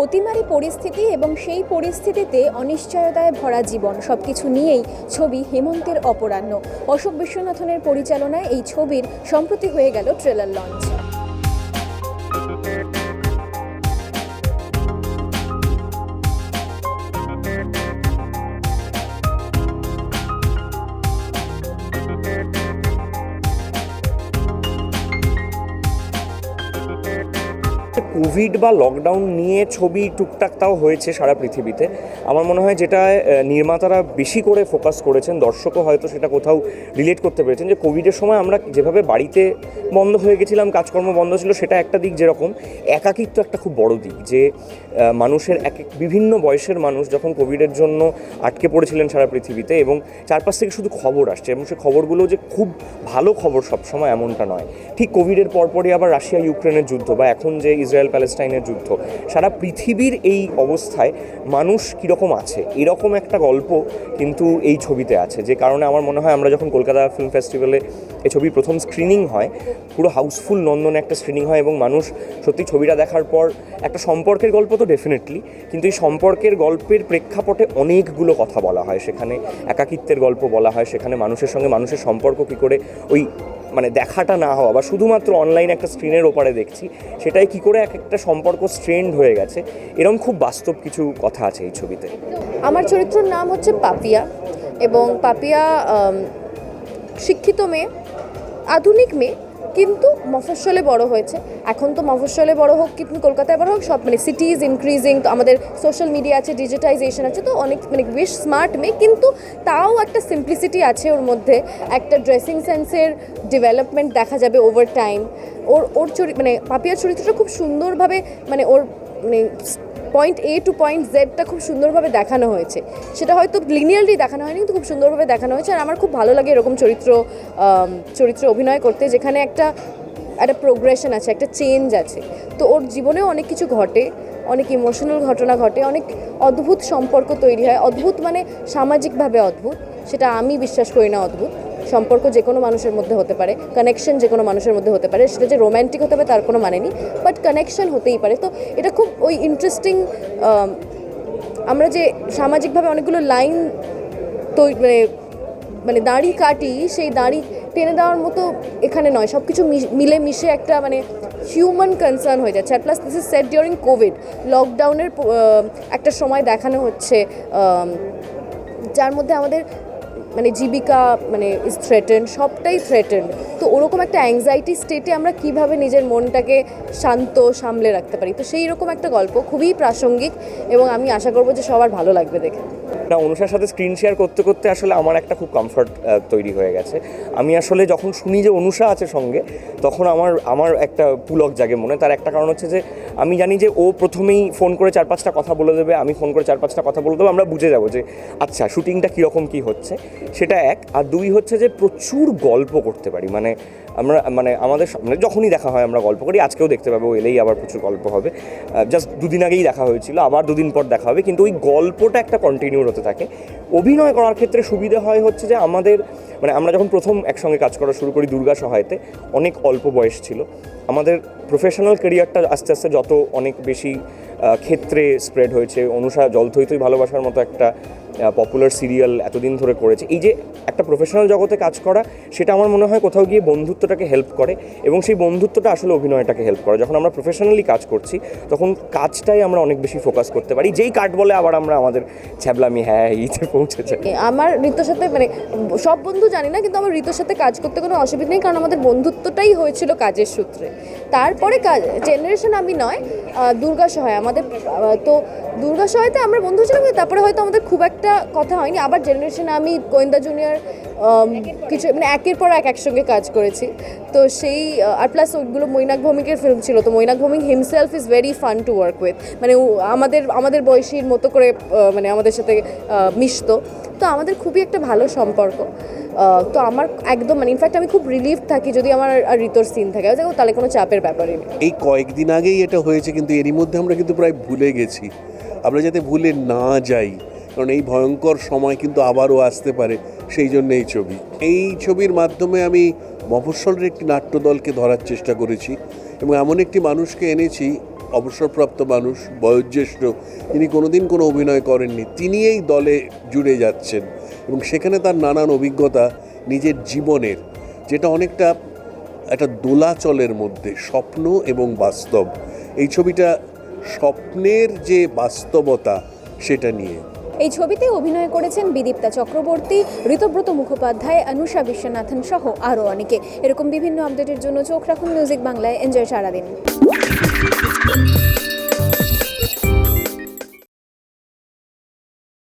অতিমারি পরিস্থিতি এবং সেই পরিস্থিতিতে অনিশ্চয়তায় ভরা জীবন সব কিছু নিয়েই ছবি হেমন্তের অপরাহ্ন। অশোক বিশ্বনাথনের পরিচালনায় এই ছবির সম্প্রতি হয়ে গেল ট্রেলার লঞ্চ। কোভিড বা লকডাউন নিয়ে ছবি টুকটাক তাও হয়েছে সারা পৃথিবীতে। আমার মনে হয় যেটা নির্মাতারা বেশি করে ফোকাস করেছেন, দর্শকও হয়তো সেটা কোথাও রিলেট করতে পেরেছেন যে কোভিডের সময় আমরা যেভাবে বাড়িতে বন্ধ হয়ে গেছিলাম, কাজকর্ম বন্ধ ছিল, সেটা একটা দিক যেরকম, একাকিত্ব একটা খুব বড় দিক যে মানুষের এক এক বিভিন্ন বয়সের মানুষ যখন কোভিডের জন্য আটকে পড়েছিলেন সারা পৃথিবীতে এবং চারপাশ থেকে শুধু খবর আসছে এবং সে খবরগুলো যে খুব ভালো খবর সবসময় এমনটা নয়। ঠিক কোভিডের পরপরই আবার রাশিয়া ইউক্রেনের যুদ্ধ বা এখন যে ইসরায়েল প্যালেস্টাইনের যুদ্ধ। সারা পৃথিবীর এই অবস্থায় মানুষ কীরকম আছে? এরকম একটা গল্প কিন্তু এই ছবিতে আছে। যে কারণে আমার মনে হয় আমরা যখন কলকাতা ফিল্ম ফেস্টিভ্যালে এই ছবির প্রথম স্ক্রিনিং হয়, পুরো হাউসফুল নন্দনে একটা স্ক্রিনিং হয় এবং মানুষ সত্যি ছবিটা দেখার পর একটা সম্পর্কের গল্প তো ডেফিনেটলি কিন্তু এই সম্পর্কের গল্পের প্রেক্ষাপটে অনেকগুলো কথা বলা হয়। সেখানে একাকিত্বের গল্প বলা হয়, সেখানে মানুষের সঙ্গে মানুষের সম্পর্ক কী করে ওই মানে দেখাটা না হওয়া বা শুধুমাত্র অনলাইন একটা স্ক্রিনের ওপারে দেখছি, সেটাই কি করে এক একটা সম্পর্ক স্ট্রেন্ড হয়ে গেছে। এরকম খুব বাস্তব কিছু কথা আছে এই ছবিতে। আমার চরিত্রের নাম হচ্ছে পাপিয়া এবং পাপিয়া শিক্ষিত মেয়ে, আধুনিক মেয়ে। কিন্তু মফস্বলে বড় হয়েছে। এখন তো মফস্বলে বড় হোক কিন্তু কলকাতায় বড় হোক, সব মানে সিটি ইজ ইনক্রিজিং তো আমাদের সোশ্যাল মিডিয়া আছে ডিজিটাইজেশন আছে, তো অনেক মানে বেশ স্মার্ট মেয়ে, কিন্তু তাও একটা সিম্পলিসিটি আছে ওর মধ্যে। একটা ড্রেসিং সেন্সের ডেভেলপমেন্ট দেখা যাবে ওভার টাইম ওর ওর চরিত্র মানে পাপিয়ার চরিত্রটা খুব সুন্দরভাবে মানে ওর মানে পয়েন্ট এ টু পয়েন্ট জেডটা খুব সুন্দরভাবে দেখানো হয়েছে। সেটা হয়তো লিনিয়ারলি দেখানো হয়নি, কিন্তু খুব সুন্দরভাবে দেখানো হয়েছে। আর আমার খুব ভালো লাগে এরকম চরিত্র চরিত্রে অভিনয় করতে, যেখানে একটা একটা প্রোগ্রেশন আছে, একটা চেঞ্জ আছে। তো ওর জীবনেও অনেক কিছু ঘটে, অনেক ইমোশনাল ঘটনা ঘটে, অনেক অদ্ভুত সম্পর্ক তৈরি হয়। অদ্ভুত মানে সামাজিকভাবে অদ্ভুত, সেটা আমি বিশ্বাস করি না অদ্ভুত। সম্পর্ক যে কোনো মানুষের মধ্যে হতে পারে কানেকশন যে কোনো মানুষের মধ্যে হতে পারে, সেটা যে রোম্যান্টিক হতে হবে তার কোনো মানে নেই বাট কানেকশন হতেই পারে। তো এটা খুব ওই ইন্টারেস্টিং আমরা যে সামাজিকভাবে অনেকগুলো লাইন তৈরি মানে মানে দাড়ি কাটি, সেই দাড়ি টেনে দেওয়ার মতো এখানে নয় সব কিছু মিলে মিশে একটা মানে হিউম্যান কনসার্ন হয়ে যাচ্ছে। আর plus this is set during COVID লকডাউনের একটা সময় দেখানো হচ্ছে যার মধ্যে আমাদের মানে জীবিকা মানে ইজ থ্রেটেন সবটাই থ্রেটেন তো ওরকম একটা অ্যাংজাইটি স্টেটে আমরা কীভাবে নিজের মনটাকে শান্ত সামলে রাখতে পারি? তো সেই রকম একটা গল্প, খুবই প্রাসঙ্গিক এবং আমি আশা করব যে সবার ভালো লাগবে দেখে। না, অনুষার সাথে স্ক্রিন শেয়ার করতে করতে আসলে আমার একটা খুব কমফর্ট তৈরি হয়ে গেছে। আমি আসলে যখন শুনি যে অনুষা আছে সঙ্গে, তখন আমার আমার একটা পুলক জাগে মনে। তার একটা কারণ হচ্ছে যে, আমি জানি যে ও প্রথমেই ফোন করে চার পাঁচটা কথা বলে দেবে, আমি ফোন করে চার পাঁচটা কথা বলে দেবো, আমরা বুঝে যাব যে আচ্ছা শুটিংটা কীরকম কী হচ্ছে? সেটা এক। আর দুই হচ্ছে যে প্রচুর গল্প করতে পারি। মানে আমরা মানে আমাদের মানে যখনই দেখা হয় আমরা গল্প করি, আজকেও দেখতে পাবো, এলেই আবার প্রচুর গল্প হবে। জাস্ট দুদিন আগেই দেখা হয়েছিল, আবার দুদিন পর দেখা হবে, কিন্তু ওই গল্পটা একটা কন্টিনিউ হতে থাকে। অভিনয় করার ক্ষেত্রে সুবিধা হয় হচ্ছে যে আমাদের মানে আমরা যখন প্রথম একসঙ্গে কাজ করা শুরু করি দুর্গা সহায়তে, অনেক অল্প বয়স ছিল। আমাদের প্রফেশনাল কেরিয়ারটা আস্তে আস্তে যত অনেক বেশি ক্ষেত্রে স্প্রেড হয়েছে, অনুষা জলথইতই ভালোবাসার মতো একটা পপুলার সিরিয়াল এতদিন ধরে করেছে। এই যে একটা প্রফেশনাল জগতে কাজ করা সেটা আমার মনে হয় কোথাও গিয়ে বন্ধুত্বটাকে হেল্প করে এবং সেই বন্ধুত্বটা আসলে অভিনয়টাকে হেল্প করে। যখন আমরা প্রফেশনালি কাজ করছি তখন কাজটাই আমরা অনেক বেশি ফোকাস করতে পারি। যেই কাট বলে আবার আমরা আমাদের ছ্যাবলামি হ্যাঁ ইতে পৌঁছেছে এ, আমার ঋতুর সাথে মানে সব বন্ধু জানি না কিন্তু আমার ঋতুর সাথে কাজ করতে কোনো অসুবিধা নেই কারণ আমাদের বন্ধুত্বটাই হয়েছিল কাজের সূত্রে। তারপরে কাজ জেনারেশন আমি নয় দুর্গা সহায় আমাদের তো দুর্গা সহায়তে আমরা বন্ধু ছিলাম তারপরে হয়তো আমাদের খুব একটা কথা হয়নি, আবার জেনারেশনে আমি গোয়েন্দা জুনিয়র কিছু মানে একের পর এক একসঙ্গে কাজ করেছি। তো সেই আর প্লাস ওইগুলো মৈনাক ভৌমিকের ফিল্ম ছিল, তো Mainak Bhowmik himself is very fun to work with মানে আমাদের আমাদের বয়সীর মতো করে মানে আমাদের সাথে মিশতো। তো আমাদের খুবই একটা ভালো সম্পর্ক। তো আমার একদম মানে ইনফ্যাক্ট আমি খুব রিলিফ থাকি যদি আমার আর ঋতর সিন থাকে। তাহলে কোনো চাপের ব্যাপারই নেই। এই কয়েকদিন আগেই এটা হয়েছে, কিন্তু এরই মধ্যে আমরা কিন্তু প্রায় ভুলে গেছি। আমরা যাতে ভুলে না যাই। কারণ এই ভয়ঙ্কর সময় কিন্তু আবারও আসতে পারে সেই জন্য এই ছবি। এই ছবির মাধ্যমে আমি মফস্বলের একটি নাট্যদলকে ধরার চেষ্টা করেছি এবং এমন একটি মানুষকে এনেছি, অবসরপ্রাপ্ত মানুষ, বয়োজ্যেষ্ঠ, তিনি কোনোদিন কোনো অভিনয় করেননি। তিনি এই দলে জুড়ে যাচ্ছেন এবং সেখানে তার নানান অভিজ্ঞতা নিজের জীবনের, যেটা অনেকটা একটা দোলাচলের মধ্যে, স্বপ্ন এবং বাস্তব। এই ছবিটা স্বপ্নের যে বাস্তবতা, সেটা নিয়ে। এই ছবিতে অভিনয় করেছেন বিদীপ্তা চক্রবর্তী, ঋতব্রত মুখোপাধ্যায়, অনুষা বিশ্বনাথন সহ আরও অনেকে। এরকম বিভিন্ন আপডেটের জন্য চোখ রাখুন মিউজিক বাংলায় এনজয় সারাদিন।